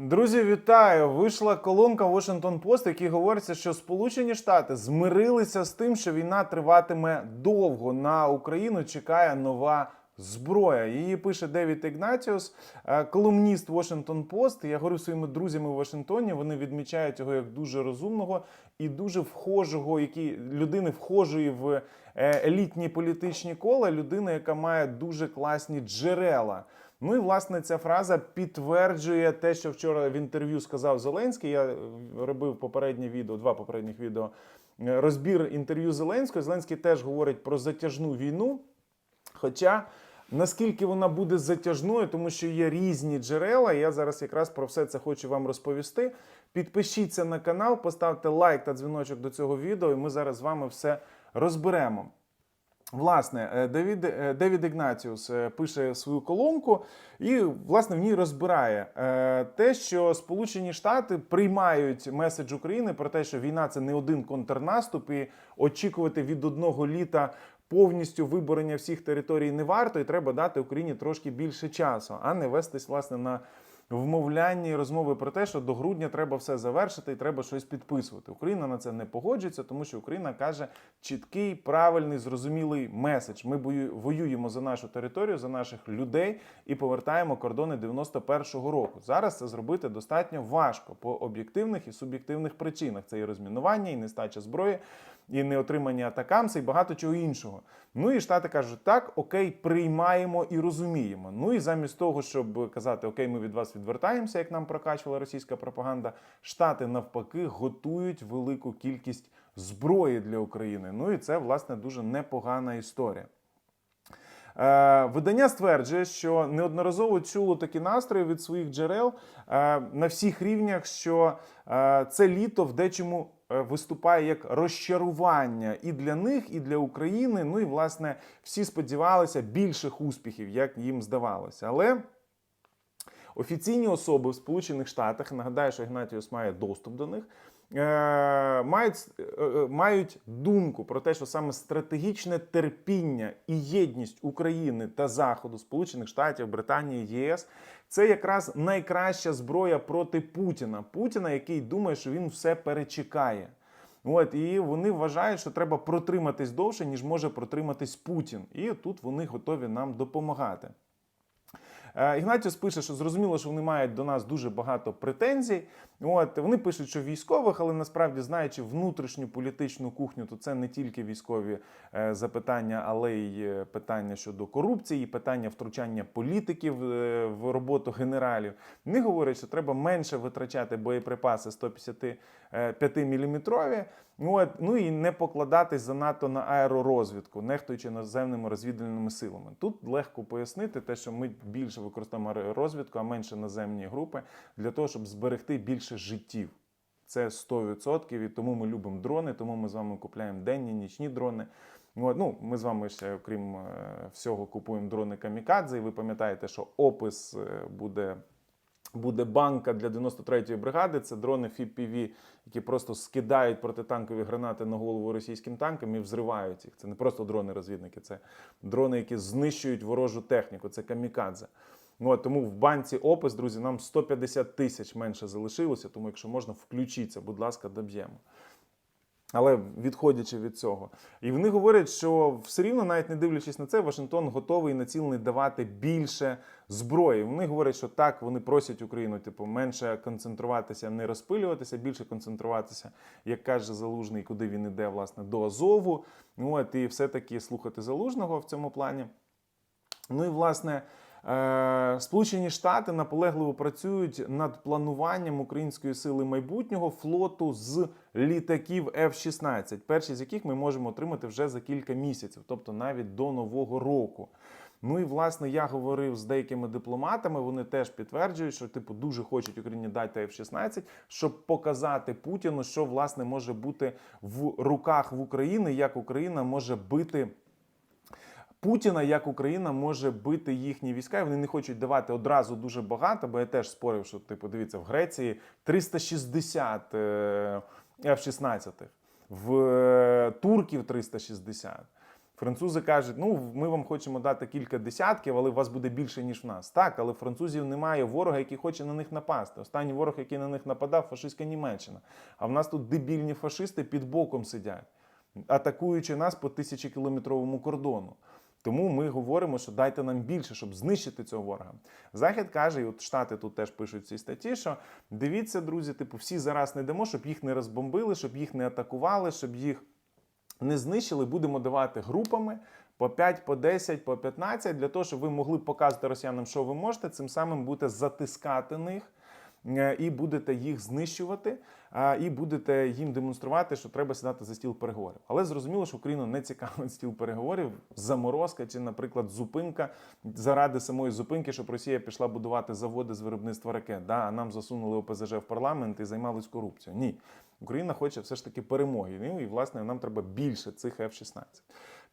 Друзі, вітаю! Вийшла колонка Washington Post, в якій говориться, що Сполучені Штати змирилися з тим, що війна триватиме довго. На Україну чекає нова зброя. Її пише Девід Ігнатіус, е, колумніст Washington Post. Я говорю своїми друзями в Вашингтоні. Вони відмічають його як дуже розумного і дуже вхожого, який людини вхожої в е, елітні політичні кола, людина, яка має дуже класні джерела. Ну і власне ця фраза підтверджує те, що вчора в інтерв'ю сказав Зеленський. Я робив попереднє відео, два попередніх відео. Розбір інтерв'ю Зеленського. Зеленський теж говорить про затяжну війну. Хоча наскільки вона буде затяжною, тому що є різні джерела. Я зараз якраз про все це хочу вам розповісти. Підпишіться на канал, поставте лайк та дзвіночок до цього відео, і ми зараз з вами все розберемо. Власне, е, Девід, е, Девід Ігнатіус е, пише свою колонку і, власне, в ній розбирає те, що Сполучені Штати приймають меседж України про те, що війна це не один контрнаступ, і очікувати від одного літа повністю виборення всіх територій не варто, і треба дати Україні трошки більше часу, а не вестись власне на вмовляння і розмови про те, що до грудня треба все завершити і треба щось підписувати. Україна на це не погоджується, тому що Україна каже чіткий, правильний, зрозумілий меседж. Ми воюємо за нашу територію, за наших людей і повертаємо кордони 91-го року. Зараз це зробити достатньо важко по об'єктивних і суб'єктивних причинах. Це і розмінування, і нестача зброї, і неотримання атакамси, і багато чого іншого. Ну і штати кажуть, так, окей, приймаємо і розуміємо. Ну і замість того, щоб казати, окей, ми від вас відвертаємося, як нам прокачувала російська пропаганда, штати навпаки готують велику кількість зброї для України. Ну і це власне дуже непогана історія. Е, Видання стверджує, що неодноразово чуло такі настрої від своїх джерел е, на всіх рівнях, що е, це літо в дечому виступає як розчарування і для них, і для України. Ну і власне всі сподівалися більших успіхів, як їм здавалося. Але офіційні особи в Сполучених Штатах, нагадаю, що Ігнатіус має доступ до них. е, Мають, е, е, мають думку про те, що саме стратегічне терпіння і єдність України та Заходу, Сполучених Штатів, Британії, ЄС це якраз найкраща зброя проти Путіна. Путіна, який думає, що він все перечекає. От і вони вважають, що треба протриматись довше, ніж може протриматись Путін. І тут вони готові нам допомагати. Е, Ігнатіус пише, що зрозуміло, що вони мають до нас дуже багато претензій. От вони пишуть, що військових, але насправді знаючи внутрішню політичну кухню, то це не тільки військові е, запитання, але й е, питання щодо корупції, питання втручання політиків в роботу генералів. Вони говорять, що треба менше витрачати боєприпаси 155 мм, От, ну і не покладатись занадто на аеророзвідку, нехтуючи наземними розвідувальними силами. Тут легко пояснити те, що ми більше використовуємо аеророзвідку, а менше наземні групи для того, щоб зберегти більше життів. Це 100%, і тому ми любимо дрони, тому ми з вами купляємо денні, нічні дрони. Ну, ми з вами ще, окрім е, всього, купуємо дрони камікадзе. І ви пам'ятаєте, що опис е, буде буде банка для 93-ї бригади. Це дрони FPV, які просто скидають протитанкові гранати на голову російським танкам і взривають їх. Це не просто дрони-розвідники, це дрони, які знищують ворожу техніку. Це камікадзе. Ну, от, тому в банці опис, друзі, нам 150 тисяч менше залишилося. Тому, якщо можна, включіться, будь ласка, доб'ємо. Але відходячи від цього, і вони говорять, що все рівно, навіть не дивлячись на це, Вашингтон готовий і націлений давати більше зброї. Вони говорять, що так, вони просять Україну, типу, менше концентруватися, не розпилюватися, більше концентруватися, як каже Залужний, куди він іде, власне, до Азову. Ну, От, і все-таки слухати Залужного в цьому плані. Ну і власне. Е, Сполучені Штати наполегливо працюють над плануванням української сили майбутнього флоту з літаків F-16, перші з яких ми можемо отримати вже за кілька місяців, тобто навіть до нового року. Ну і власне я говорив з деякими дипломатами. Вони теж підтверджують, що типу дуже хочуть Україні дати F-16, щоб показати Путіну, що власне може бути в руках в України, як Україна може бити. Путіна як Україна може бити їхні війська, і вони не хочуть давати одразу дуже багато, бо я теж спорив, що типу, дивіться, в Греції 360 е, F-16, в е, турків 360. Французи кажуть, ну ми вам хочемо дати кілька десятків, але у вас буде більше, ніж в нас. Так, але французів немає ворога, який хоче на них напасти. Останній ворог, який на них нападав, фашистська Німеччина. А в нас тут дебільні фашисти під боком сидять, атакуючи нас по тисячекілометровому кордону. Тому ми говоримо, що дайте нам більше, щоб знищити цього ворога. Захід каже, і от Штати тут теж пишуть в цій статті, що дивіться, друзі, типу, всі зараз не дамо, щоб їх не розбомбили, щоб їх не атакували, щоб їх не знищили, будемо давати групами по 5, по 10, по 15, для того, щоб ви могли показати росіянам, що ви можете, цим самим будете затискати них. Е, І будете їх знищувати, і будете їм демонструвати, що треба сідати за стіл переговорів. Але зрозуміло, що Україну не цікавить стіл переговорів, заморозка чи, наприклад, зупинка заради самої зупинки, щоб Росія пішла будувати заводи з виробництва ракет. Да, а нам засунули ОПЗЖ в парламент і займались корупцією. Ні, Україна хоче все ж таки перемоги. Ну і власне нам треба більше цих F-16.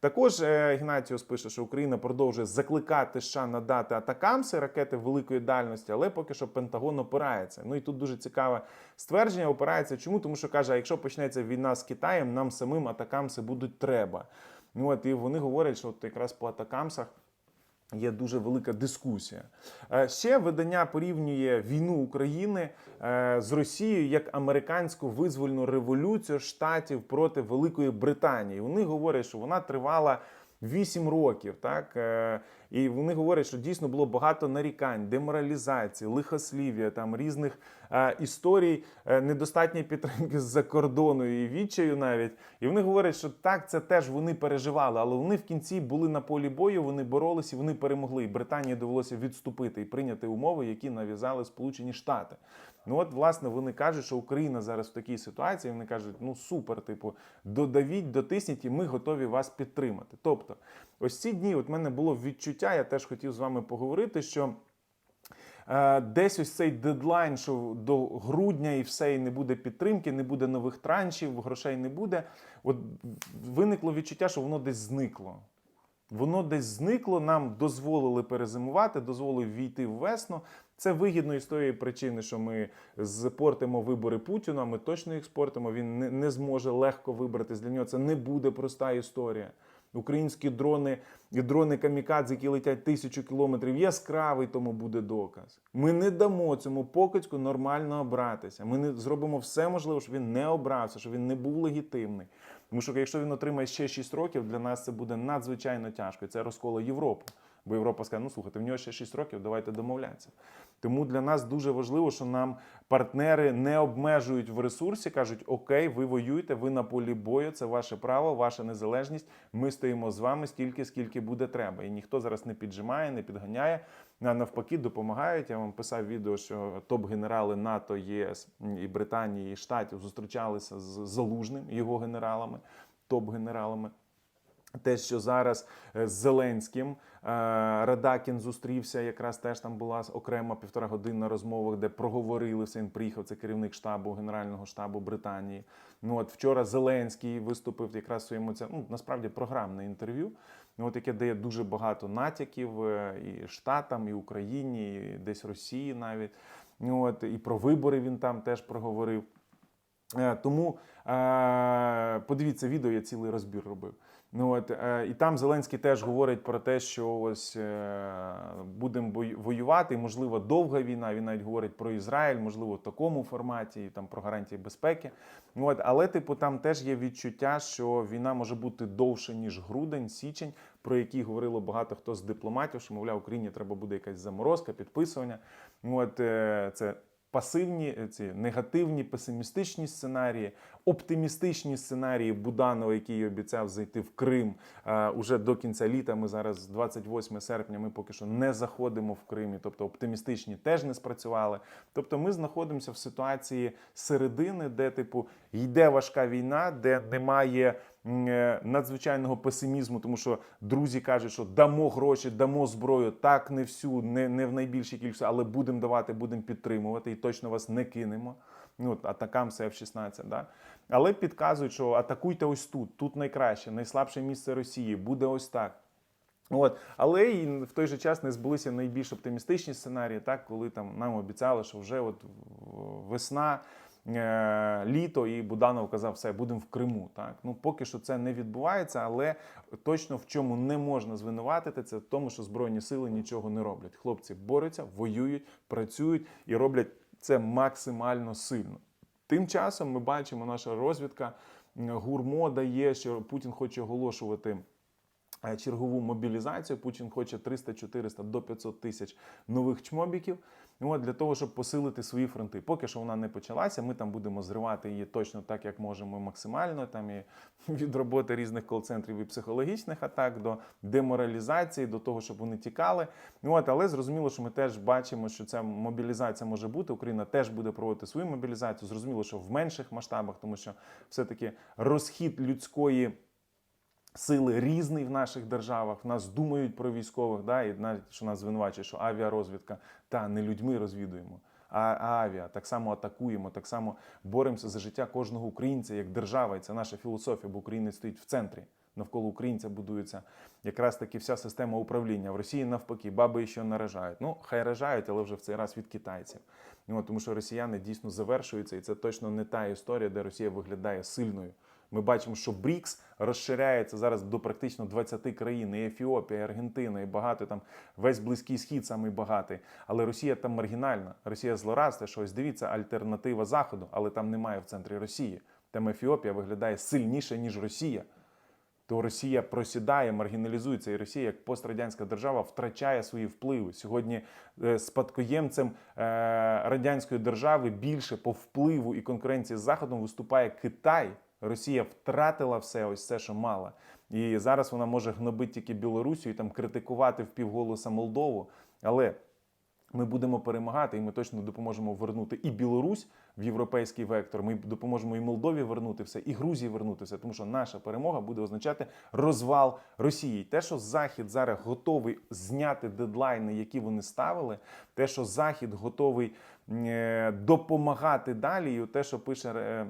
Також е, Ігнатіус пише, що Україна продовжує закликати США надати атакамси ракети великої дальності, але поки що Пентагон опирається. Ну і тут дуже цікаве ствердження. Опирається чому? Тому що каже: а якщо почнеться війна з Китаєм, нам самим атакамси будуть треба. Ну от і вони говорять, що от якраз по атакамсах. Є дуже велика дискусія. Е, Ще видання порівнює війну України е, з Росією як американську визвольну революцію штатів проти Великої Британії. Вони говорять, що вона тривала 8 років. Так Е, і вони говорять, що дійсно було багато нарікань, деморалізації, лихослів'я, там різних історій, е, недостатньої підтримки з-за кордону і відчаю навіть. І вони говорять, що так, це теж вони переживали, але вони в кінці були на полі бою, вони боролися, і вони перемогли. І Британії довелося відступити і прийняти умови, які нав'язали Сполучені Штати. Ну от, власне, вони кажуть, що Україна зараз в такій ситуації. Вони кажуть, ну супер, типу, додавіть, дотисніть, і ми готові вас підтримати. Тобто, ось ці дні, от мене було відчуття, я теж хотів з вами поговорити, що. Е, Десь ось цей дедлайн, що до грудня і все, і не буде підтримки, не буде нових траншів, грошей не буде. От виникло відчуття, що воно десь зникло. Воно десь зникло, нам дозволили перезимувати, дозволили війти в весну. Це вигідно із тої причини, що ми спортимо вибори Путіна. Ми точно їх спортимо. Він не, не зможе легко вибратись. Для нього це не буде проста історія. Українські дрони і дрони камікадзе, які летять тисячу кілометрів, яскравий тому буде доказ. Ми не дамо цьому покидьку нормально обратися. Ми не зробимо все можливе, щоб він не обрався, щоб він не був легітимний. Тому що якщо він отримає ще 6 років, для нас це буде надзвичайно тяжко. Це розколо Європу. Бо Європа скаже, ну слухайте, в нього ще 6 років, давайте домовлятися. Тому для нас дуже важливо, що нам партнери не обмежують в ресурсі, кажуть, окей, ви воюєте, ви на полі бою, це ваше право, ваша незалежність. Ми стоїмо з вами стільки, скільки буде треба. І ніхто зараз не піджимає, не підганяє, а навпаки, допомагають. Я вам писав відео, що топ-генерали НАТО, ЄС і Британії і Штатів зустрічалися з Залужним, його генералами, топ-генералами. Те, що зараз е, з Зеленським е, Радакін зустрівся, якраз теж там була окрема півтора годинна розмова, де проговорили все. Він приїхав. Це керівник штабу Генерального штабу Британії. Ну от вчора Зеленський виступив якраз своєму це ну насправді програмне інтерв'ю. Ну, от яке дає дуже багато натяків е, і Штатам, і Україні, і десь Росії навіть. Ну от і про вибори він там теж проговорив. Е, Тому е, подивіться відео, я цілий розбір робив. Ну от е, і там Зеленський теж говорить про те, що ось будемо воювати, можливо, довга війна. Він навіть говорить про Ізраїль, можливо, в такому форматі, там про гарантії безпеки. Ну, От, але, типу, там теж є відчуття, що війна може бути довше ніж грудень, січень, про які говорило багато хто з дипломатів, що мовляв, Україні треба буде якась заморозка, підписування. Ну, От це пасивні, е, ці негативні, песимістичні сценарії, оптимістичні сценарії Буданова, який обіцяв зайти в Крим е, уже до кінця літа. Ми зараз 28 серпня. Ми поки що не заходимо в Кримі, тобто оптимістичні теж не спрацювали. Тобто, ми знаходимося в ситуації середини, де типу йде важка війна, де немає надзвичайного песимізму, тому що друзі кажуть, що дамо гроші, дамо зброю, так не всю, не, не в найбільшій кількості, але будемо давати, будемо підтримувати і точно вас не кинемо. Ну, атакам це F-16, да? Але підказують, що атакуйте ось тут, тут найкраще, найслабше місце Росії, буде ось так. От, але і в той же час не збулися найбільш оптимістичні сценарії, так коли там нам обіцяли, що вже от весна. Е, літо, і Буданов казав, все, будемо в Криму. Так ну поки що це не відбувається, але точно в чому не можна звинуватити, це в тому, що збройні сили нічого не роблять. Хлопці борються, воюють, працюють і роблять це максимально сильно. Тим часом ми бачимо, наша розвідка гурмо дає, що Путін хоче оголошувати. е, Чергову мобілізацію Путін хоче 300, 400 до 500 тисяч нових чмобіків. От для того, щоб посилити свої фронти. Поки що вона не почалася. Ми там будемо зривати її точно так, як можемо максимально. Там і від роботи різних кол-центрів і психологічних атак до деморалізації, до того, щоб вони тікали. От, але зрозуміло, що ми теж бачимо, що ця мобілізація може бути. Україна теж буде проводити свою мобілізацію. Зрозуміло, що в менших масштабах, тому що все-таки розхід людської. Сили різний в наших державах. В нас думають про військових, да, і навіть що нас звинувачує, що авіарозвідка та не людьми розвідуємо, а авіа так само атакуємо, так само боремося за життя кожного українця як держава. І це наша філософія, бо Україна стоїть в центрі. Навколо українця будується якраз таки вся система управління. В Росії навпаки, баби ще наражають. Ну, хай ражають, але вже в цей раз від китайців. Ну, тому що росіяни дійсно завершуються, і це точно не та історія, де Росія виглядає сильною. Ми бачимо, що БРІКС розширяється зараз до практично 20 країн, і Ефіопія, і Аргентина, і багато там весь близький схід самий багатий. Але Росія там маргінальна. Росія злорадства, що ось дивіться, альтернатива Заходу, але там немає в центрі Росії. Там Ефіопія виглядає сильніше, ніж Росія. То Росія просідає, маргіналізується, і Росія, як пострадянська держава, втрачає свої впливи. Сьогодні е, спадкоємцем е, радянської держави більше по впливу і конкуренції з Заходом виступає Китай. Росія втратила все, ось це, що мала. І зараз вона може гнобити тільки Білорусію і там критикувати впівголоса Молдову. Але ми будемо перемагати, і ми точно допоможемо вернути і Білорусь в європейський вектор. Ми допоможемо і Молдові вернути все, і Грузії вернути все, тому що наша перемога буде означати розвал Росії. Те, що Захід зараз готовий зняти дедлайни, які вони ставили, те, що Захід готовий е, допомагати далі, і те, що пише.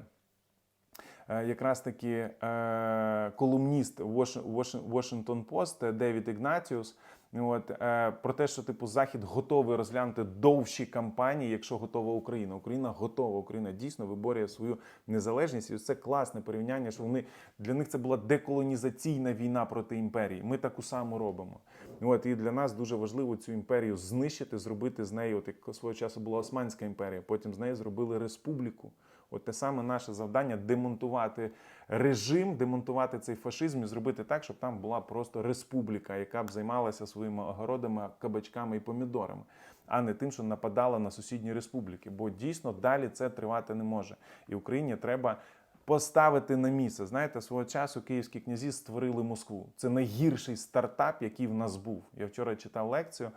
Е, е, Якраз таки е, колумніст Washington Post Девід Ігнатіус. От е, про те, що типу Захід готовий розглянути довші кампанії, якщо готова Україна. Україна готова. Україна дійсно виборює свою незалежність. І це класне порівняння, що вони для них це була деколонізаційна війна проти імперії. Ми таку саму робимо. От і для нас дуже важливо цю імперію знищити, зробити з нею. От як свого часу була Османська імперія, потім з неї зробили республіку. От те саме наше завдання демонтувати режим, демонтувати цей фашизм і зробити так, щоб там була просто республіка, яка б займалася своїми огородами, кабачками і помідорами, а не тим, що нападала на сусідні республіки. Бо дійсно далі це тривати не може. І Україні треба. Поставити на місце. Знаєте, свого часу київські князі створили Москву. Це найгірший стартап, який в нас був. Я вчора читав лекцію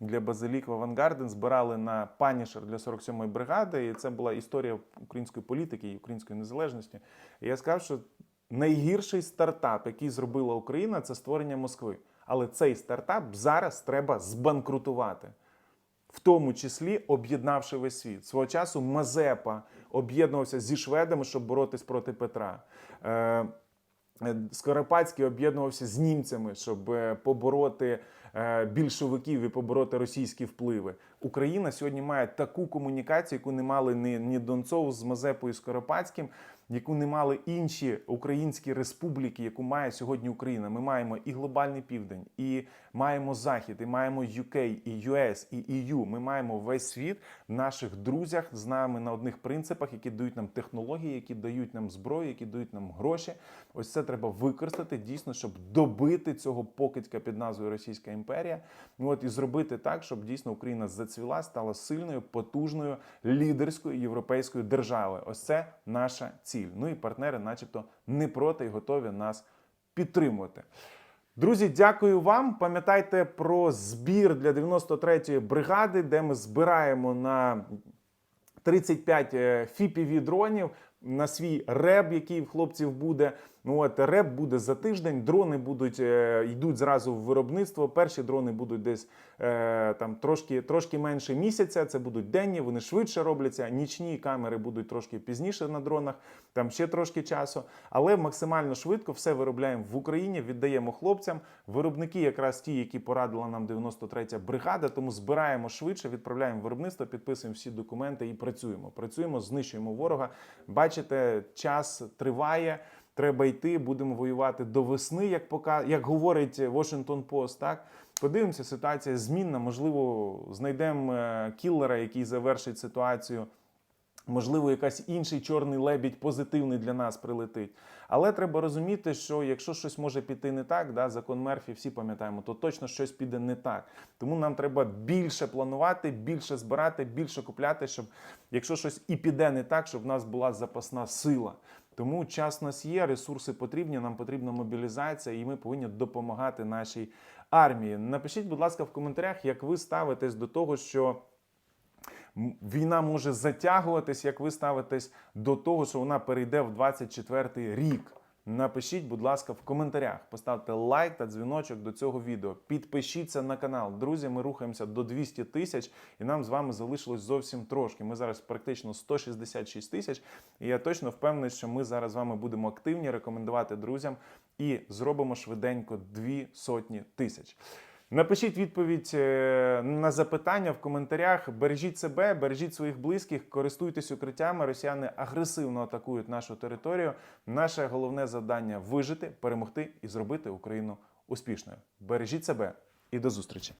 для Базилік в Авангарден збирали на панішер для 47-ї бригади, і це була історія української політики і української незалежності. І я сказав, що найгірший стартап, який зробила Україна, це створення Москви. Але цей стартап зараз треба збанкрутувати. В тому числі об'єднавши весь світ. Свого часу Мазепа об'єднувався зі шведами, щоб боротись проти Петра. Е, е, Скоропадський об'єднувався з німцями, щоб е, побороти більшовиків і побороти російські впливи. Україна сьогодні має таку комунікацію, яку не мали ні, ні Донцов з Мазепою і Скоропадським, яку не мали інші українські республіки, яку має сьогодні Україна. Ми маємо і глобальний південь, і маємо захід, і маємо UK, і US, і EU. Ми маємо весь світ в наших друзях з нами на одних принципах, які дають нам технології, які дають нам зброю, які дають нам гроші. Ось це треба використати дійсно, щоб добити цього покидька під назвою Російська імперія. Ну, От і зробити так, щоб дійсно Україна зацвіла, стала сильною, потужною, лідерською європейською державою. Ось це наша ціль. Ну і партнери, начебто, не проти і готові нас підтримувати. Друзі, дякую вам. Пам'ятайте про збір для 93-ї бригади, де ми збираємо на 35 фіпіві дронів на свій реб, який в хлопців буде. Ну от реп буде за тиждень. Дрони будуть е, йдуть зразу в виробництво. Перші дрони будуть десь е, там трошки, трошки менше місяця. Це будуть денні, вони швидше робляться. Нічні камери будуть трошки пізніше на дронах, там ще трошки часу. Але максимально швидко все виробляємо в Україні, віддаємо хлопцям. Виробники, якраз ті, які порадила нам 93-я бригада. Тому збираємо швидше, відправляємо виробництво, підписуємо всі документи і працюємо. Працюємо, знищуємо ворога. Бачите, час триває. Треба йти, будемо воювати до весни, як пока, як говорить Washington Post, так подивимося, ситуація змінна. Можливо, знайдемо е, кіллера, який завершить ситуацію. Можливо, якась інший чорний лебідь позитивний для нас прилетить. Але треба розуміти, що якщо щось може піти не так, да, закон Мерфі, всі пам'ятаємо, то точно щось піде не так. Тому нам треба більше планувати, більше збирати, більше купляти, щоб якщо щось і піде не так, щоб в нас була запасна сила. Тому час у нас є, ресурси потрібні, нам потрібна мобілізація, і ми повинні допомагати нашій армії. Напишіть, будь ласка, в коментарях, як ви ставитесь до того, що. Війна може затягуватись, як ви ставитесь до того, що вона перейде в 24-й рік. Напишіть, будь ласка, в коментарях. Поставте лайк та дзвіночок до цього відео. Підпишіться на канал. Друзі, ми рухаємося до 200 тисяч, і нам з вами залишилось зовсім трошки. Ми зараз практично 166 тисяч. І я точно впевнений, що ми зараз з вами будемо активні, рекомендувати друзям і зробимо швиденько дві сотні тисяч. Напишіть відповідь е, на запитання в коментарях. Бережіть себе, бережіть своїх близьких, користуйтесь укриттями. Росіяни агресивно атакують нашу територію. Наше головне завдання вижити, перемогти і зробити Україну успішною. Бережіть себе і до зустрічі!